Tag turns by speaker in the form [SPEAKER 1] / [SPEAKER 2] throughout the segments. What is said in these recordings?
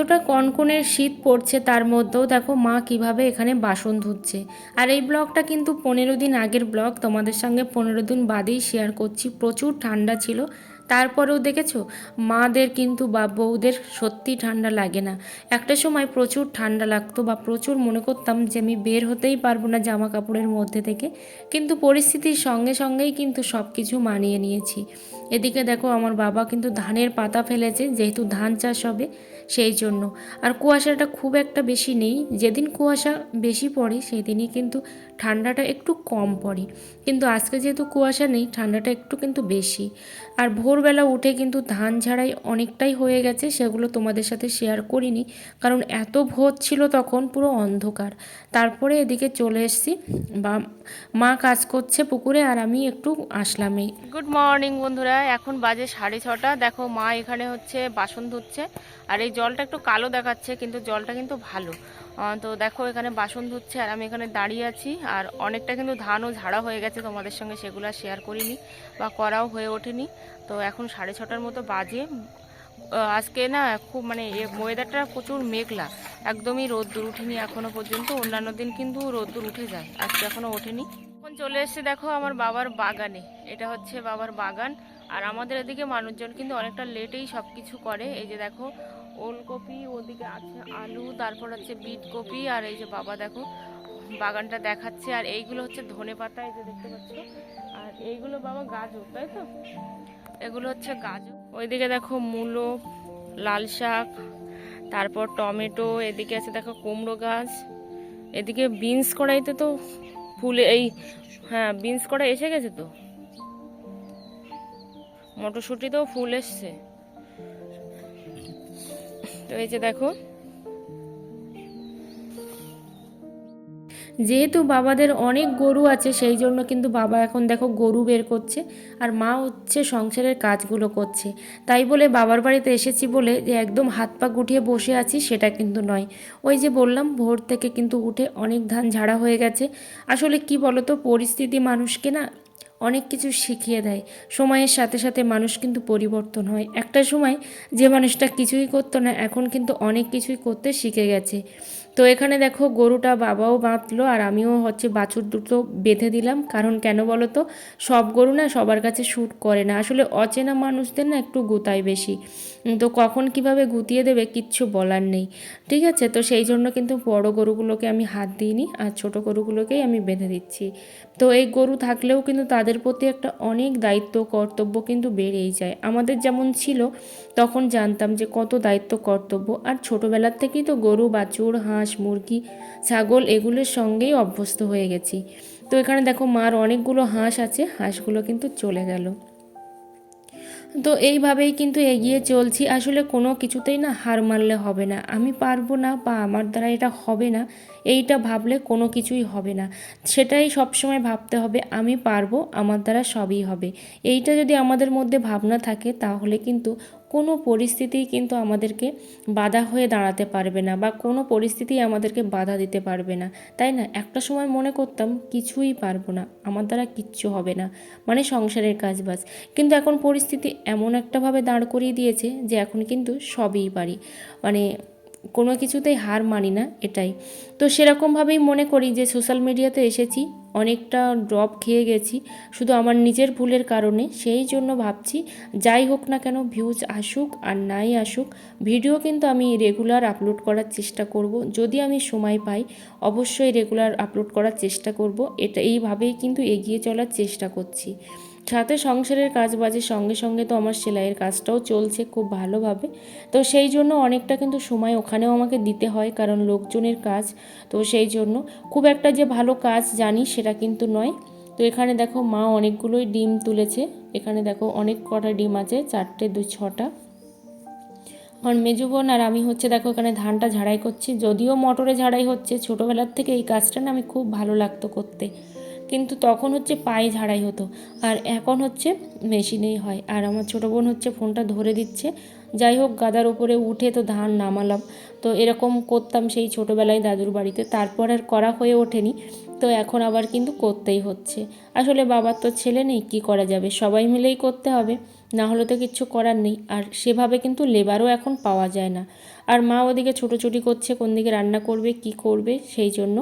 [SPEAKER 1] এতটা কনকনের শীত পড়ছে তার মধ্যেও দেখো মা কীভাবে এখানে বাসন ধুচ্ছে। আর এই ব্লগটা কিন্তু পনেরো দিন আগের ব্লগ, তোমাদের সঙ্গে পনেরো দিন বাদেই শেয়ার করছি। প্রচুর ঠান্ডা ছিল। তারপরেও দেখেছ, মাদের কিন্তু বা বউদের সত্যি ঠান্ডা লাগে না। একটা সময় প্রচুর ঠান্ডা লাগতো বা প্রচুর মনে করতাম যে আমি বের হতেই পারব না জামা কাপড়ের মধ্যে থেকে। কিন্তু পরিস্থিতির সঙ্গে সঙ্গেই কিন্তু সব কিছু মানিয়ে নিয়েছি। এদিকে দেখো আমার বাবা কিন্তু ধানের পাতা ফেলেছে, যেহেতু ধান চাষ হবে সেই জন্য। আর কুয়াশাটা খুব একটা বেশি নেই, যেদিন কুয়াশা বেশি পড়ে সেদিনই কিন্তু ঠান্ডাটা একটু কম পড়ে। কিন্তু আজকে যেহেতু কুয়াশা নেই, ঠান্ডাটা একটু কিন্তু বেশি। আর ভোরবেলা উঠে কিন্তু ধান ঝাড়াই অনেকটাই হয়ে গেছে, সেগুলো তোমাদের সাথে শেয়ার করিনি, কারণ এত ভোর ছিল তখন পুরো অন্ধকার। তারপরে এদিকে চলে এসেছি, বা মা কাজ করছে পুকুরে আর আমি একটু আসলামই গুড মর্নিং বন্ধুরা এখন বাজে সাড়ে ছটা। দেখো মা এখানে হচ্ছে বাসন ধুচ্ছে। আর এই জলটা একটু কালো দেখাচ্ছে, কিন্তু জলটা কিন্তু ভালো। তো দেখো এখানে বাসন ধুচ্ছে আর আমি এখানে দাঁড়িয়ে আছি। আর অনেকটা কিন্তু ধানও ঝাড়া হয়ে গেছে, তোমাদের সঙ্গে সেগুলো শেয়ার করিনি বা করাও হয়ে ওঠেনি। তো এখন সাড়ে ছটার মতো বাজে। আজকে না খুব মানে ওয়েদারটা প্রচুর মেঘলা। একদমই রোদ্দুর উঠেনি এখনও পর্যন্ত। অন্যান্য দিন কিন্তু রোদ্দুর উঠে যায়। আজকে এখনও ওঠেনি। এখন চলে এসেছে দেখো আমার বাবার বাগানে। এটা হচ্ছে বাবার বাগান। আর আমাদের এদিকে মানুষজন কিন্তু অনেকটা লেটেই সব কিছু করে। এই যে দেখো, ওলকপি, ওদিকে আছে আলু, তারপর হচ্ছে বিট কপি আর এই যে বাবা দেখো, বাগানটা দেখাচ্ছে। আর এইগুলো হচ্ছে ধনে পাতা, এই যে দেখতে পাচ্ছ। আর এইগুলো বাবা গাজর, তাই তো? এগুলো হচ্ছে গাজর। ওইদিকে দেখো মূলো, লাল শাক, তারপর টমেটো, এদিকে আছে দেখো কুমড়ো গাছ। এদিকে বিনস কড়াইতে তো ফুলে এই হ্যাঁ বিনস কড়াই এসে গেছে তো? মটরশুঁটিতেও ফুল এসছে। তো এই যে দেখো। যেহেতু বাবাদের অনেক গরু আছে, সেই জন্য কিন্তু বাবা এখন দেখো গরু বের করছে আর মা হচ্ছে সংসারের কাজগুলো করছে। তাই বলে বাবার বাড়িতে এসেছি বলে যে একদম হাত পা গুটিয়ে বসে আছি সেটা কিন্তু নয়। ওই যে বললাম, ভোর থেকে কিন্তু উঠে অনেক ধান ঝাড়া হয়ে গেছে। আসলে কি বলতো, পরিস্থিতি মানুষকে না অনেক কিছু শিখিয়ে দেয়। সময়ের সাথে সাথে মানুষ কিন্তু পরিবর্তন হয়। একটা সময় যে মানুষটা কিছুই করতো না, এখন কিন্তু অনেক কিছুই করতে শিখে গেছে। তো এখানে দেখো গরুটা বাবাও বাঁধলো আর আমিও হচ্ছে বাছুর দুটো বেঁধে দিলাম। কারণ কেন বলো তো? সব গরু না সবার কাছে শ্যুট করে না। আসলে অচেনা মানুষদের না একটু গুতায় বেশি। তো কখন কীভাবে গুতিয়ে দেবে কিচ্ছু বলার নেই। ঠিক আছে? তো সেই জন্য কিন্তু বড় গরুগুলোকে আমি হাত দিইনি আর ছোট গরুগুলোকেই আমি বেঁধে দিচ্ছি। তো এই গরু থাকলেও কিন্তু তাদের প্রতি একটা অনেক দায়িত্ব, কর্তব্য কিন্তু বেড়েই যায়। আমাদের যেমন ছিল, তখন জানতাম যে কত দায়িত্ব, কর্তব্য। আর ছোটোবেলার থেকেই তো গরু, বাছুর, হাঁস মুরগি, ছাগল এগুলোর সঙ্গেই অভ্যস্ত হয়ে গেছি। তো এখানে দেখো মার অনেকগুলো হাঁস আছে, হাঁসগুলো কিন্তু চলে গেল। তো এইভাবেই কিন্তু এগিয়ে চলছি। আসলে কোনো কিছুতেই না হার মানলে হবে না। আমি পারব না বা আমার দ্বারা এটা হবে না, এইটা ভাবলে কোনো কিছুই হবে না। সেটাই সবসময় ভাবতে হবে, আমি পারব, আমার দ্বারা সবই হবে। এইটা যদি আমাদের মধ্যে ভাবনা থাকে, তাহলে কিন্তু কোনো পরিস্থিতিই কিন্তু আমাদেরকে বাধা হয়ে দাঁড়াতে পারবে না বা কোনো পরিস্থিতি আমাদেরকে বাধা দিতে পারবে না। তাই না? একটা সময় মনে করতাম কিছুই পারব না, আমার দ্বারা কিচ্ছু হবে না মানে সংসারের কাজ বাজ কিন্তু এখন পরিস্থিতি এমন একটাভাবে দাঁড় করিয়ে দিয়েছে যে এখন কিন্তু সবই পারি। মানে কোনো কিছুতেই হার মানি না, এটাই। তো সেরকমভাবেই মনে করি যে সোশ্যাল মিডিয়াতে এসেছি, অনেকটা ড্রপ খেয়ে গেছি, শুধু আমার নিজের ভুলের কারণে। সেই জন্য ভাবছি, যাই হোক না কেন ভিউজ আসুক আর নাই আসুক ভিডিও কিন্তু আমি রেগুলার আপলোড করার চেষ্টা করব। যদি আমি সময় পাই, অবশ্যই রেগুলার আপলোড করার চেষ্টা করব। এটা এইভাবেই কিন্তু এগিয়ে চলার চেষ্টা করছি। সাথে সংসারের কাজ বাজের সঙ্গে সঙ্গে তো আমার সেলাইয়ের কাজটাও চলছে খুব ভালোভাবে। তো সেই জন্য অনেকটা কিন্তু সময় ওখানেও আমাকে দিতে হয়, কারণ লোকজনের কাজ। তো সেই জন্য খুব একটা যে ভালো কাজ জানি সেটা কিন্তু নয়। তো এখানে দেখো মা অনেকগুলোই ডিম তুলেছে। এখানে দেখো অনেক কটা ডিম আছে, চারটে দুই ছটা। আমার মেজো বোন আর আমি হচ্ছে দেখো এখানে ধানটা ঝাড়াই করছি। যদিও মটরে ঝাড়াই হচ্ছে, ছোটোবেলার থেকে এই কাজটা না আমি খুব ভালো লাগতো করতে। কিন্তু তখন হচ্ছে পায়ে ঝাড়াই হতো। আর এখন হচ্ছে মেশিনেই হয়। আর আমার ছোটো বোন হচ্ছে ফোনটা ধরে দিচ্ছে। যাই হোক, গাদার উপরে উঠে তো ধান নামালাম। তো এরকম করতাম সেই ছোটোবেলায় দাদুর বাড়িতে। তারপর আর করা হয়ে ওঠেনি। তো এখন আবার কিন্তু করতেই হচ্ছে। আসলে বাবার তো ছেলে নেই, কী করা যাবে? সবাই মিলেই করতে হবে। না হলে তো কিচ্ছু করার নেই। আর সেভাবে কিন্তু লেবারও এখন পাওয়া যায় না। আর মা ওদিকে ছোটোছুটি করছে, কোন দিকে রান্না করবে, কি করবে, সেই জন্য।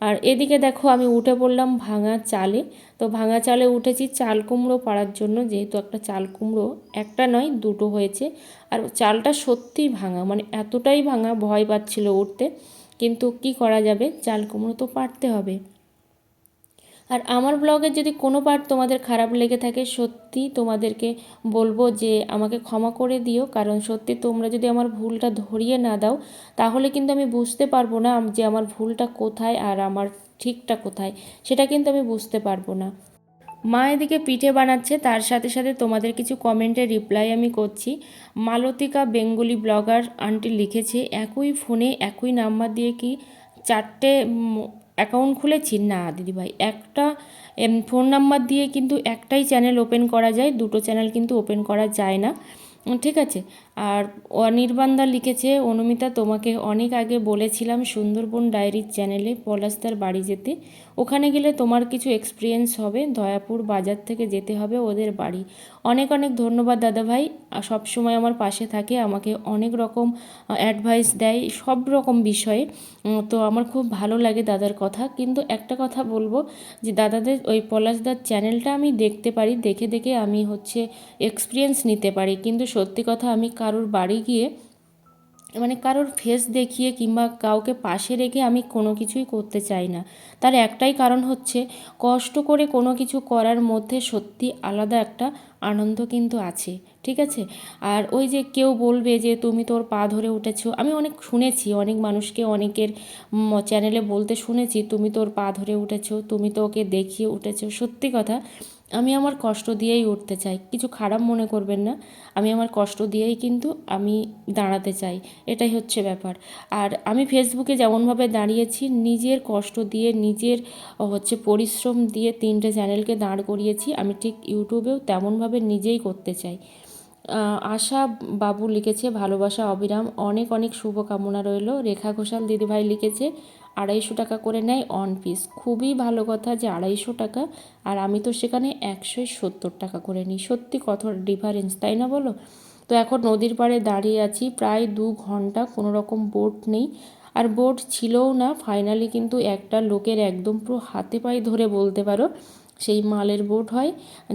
[SPEAKER 1] আর এদিকে দেখো, আমি উঠে পড়লাম ভাঙা চালে। তো ভাঙা চালে উঠেছি চাল কুমড়ো পাড়ার জন্য, যেহেতু একটা চাল কুমড়ো, একটা নয়, দুটো হয়েছে। আর চালটা সত্যিই ভাঙা মানে এতটাই ভাঙা, ভয় পাচ্ছিল উঠতে। কিন্তু কি করা যাবে? চাল কুমড়ো তো পারতে হবে। আর আমার ব্লগের যদি কোনো পার্ট তোমাদের খারাপ লেগে থাকে, সত্যি তোমাদেরকে বলব যে আমাকে ক্ষমা করে দিও। কারণ সত্যি তোমরা যদি আমার ভুলটা ধরিয়ে না দাও, তাহলে কিন্তু আমি বুঝতে পারব না যে আমার ভুলটা কোথায় আর আমার ঠিকটা কোথায়। সেটা কিন্তু আমি বুঝতে পারব না। মা এদিকে পিঠে বানাচ্ছে, তার সাথে সাথে তোমাদের কিছু কমেন্টের রিপ্লাই আমি করছি। মালতিকা বেঙ্গলি ব্লগার আন্টি লিখেছে, একই ফোনে একই নাম্বার দিয়ে কি চারটে অ্যাকাউন্ট খুলেছি না দিদিভাই, একটা ফোন নাম্বার দিয়ে কিন্তু একটাই চ্যানেল ওপেন করা যায়, দুটো চ্যানেল কিন্তু ওপেন করা যায় না। ঠিক আছে। আর অনির্বাণদা লিখেছে, অনুমিতা, তোমাকে অনেক আগে বলেছিলাম সুন্দরবন ডায়েরির চ্যানেলে পলাশদার বাড়ি যেতে। ওখানে গেলে তোমার কিছু এক্সপিরিয়েন্স হবে। দয়াপুর বাজার থেকে যেতে হবে ওদের বাড়ি। অনেক অনেক ধন্যবাদ দাদাভাই সব সময় আমার পাশে থাকে, আমাকে অনেক রকম অ্যাডভাইস দেয় সব রকম বিষয়ে। তো আমার খুব ভালো লাগে দাদার কথা। কিন্তু একটা কথা বলব যে দাদাদের ওই পলাশদার চ্যানেলটা আমি দেখতে পারি, দেখে দেখে আমি হচ্ছে এক্সপিরিয়েন্স নিতে পারি। কিন্তু সত্যি কথা আমি কারোর বাড়ি গিয়ে মানে কারোর ফেস দেখিয়ে কিংবা কাউকে পাশে রেখে আমি কোনো কিছুই করতে চাই না। তার একটাই কারণ হচ্ছে, কষ্ট করে কোনো কিছু করার মধ্যে সত্যি আলাদা একটা আনন্দ কিন্তু আছে, ঠিক আছে? আর ওই যে কেউ বলবে যে, তুমি তোর পা ধরে উঠেছো। আমি অনেক শুনেছি, অনেক মানুষকে অনেকের চ্যানেলে বলতে শুনেছি, তুমি তোর পা ধরে উঠেছো, তুমি তো ওকে দেখিয়ে উঠেছো। সত্যি কথা আমি আমার কষ্ট দিয়েই উঠতে চাই। কিছু খারাপ মনে করবেন না। আমি আমার কষ্ট দিয়েই কিন্তু আমি দাঁড়াতে চাই। এটাই হচ্ছে ব্যাপার। আর আমি ফেসবুকে যেমনভাবে দাঁড়িয়েছি, নিজের কষ্ট দিয়ে, নিজের হচ্ছে পরিশ্রম দিয়ে তিনটে চ্যানেলকে দাঁড় করিয়েছি, আমি ঠিক ইউটিউবেও তেমনভাবে নিজেই করতে চাই। আশা বাবু লিখেছে, ভালোবাসা অবিরাম। অনেক অনেক শুভকামনা রইল। রেখা ঘোষাল দিদিভাই লিখেছে আড়াইশো টাকা করে নেয় অন পিস খুবই ভালো কথা যে আড়াইশো টাকা, আর আমি তো সেখানে একশো সত্তর টাকা করে নিই। সত্যি কত ডিফারেন্স তাই না বলো? তো এখন নদীর পাড়ে দাঁড়িয়ে আছি, প্রায় দু ঘণ্টা কোনো রকম বোট নেই। আর বোট ছিলও না ফাইনালি কিন্তু একটা লোকের একদম পুরো হাতে পায়ে ধরে বলতে পারো সেই মালের বোট হয়,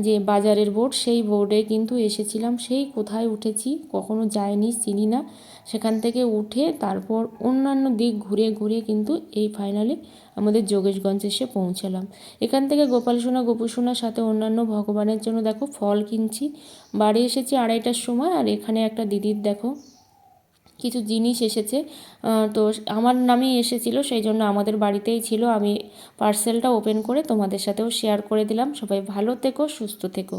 [SPEAKER 1] যে বাজারের বোট, সেই বোর্ডে কিন্তু এসেছিলাম। সেই কোথায় উঠেছি কখনো যায়নি, চিনি না। সেখান থেকে উঠে তারপর অন্যান্য দিক ঘুরে ঘুরে কিন্তু এই ফাইনালি আমাদের যোগেশগঞ্জ এসে পৌঁছালাম। এখান থেকে গোপাল সোনা গোপু সোনার সাথে অন্যান্য ভগবানের জন্য দেখো ফল কিনছি। বাড়ি এসেছি আড়াইটার সময় আর এখানে একটা দিদির দেখো কিছু জিনিস এসেছে। তো আমার নামেই এসেছিল, সেই জন্য আমাদের বাড়িতেই ছিল। আমি পার্সেলটা ওপেন করে তোমাদের সাথেও শেয়ার করে দিলাম। সবাই ভালো থেকো, সুস্থ থেকো।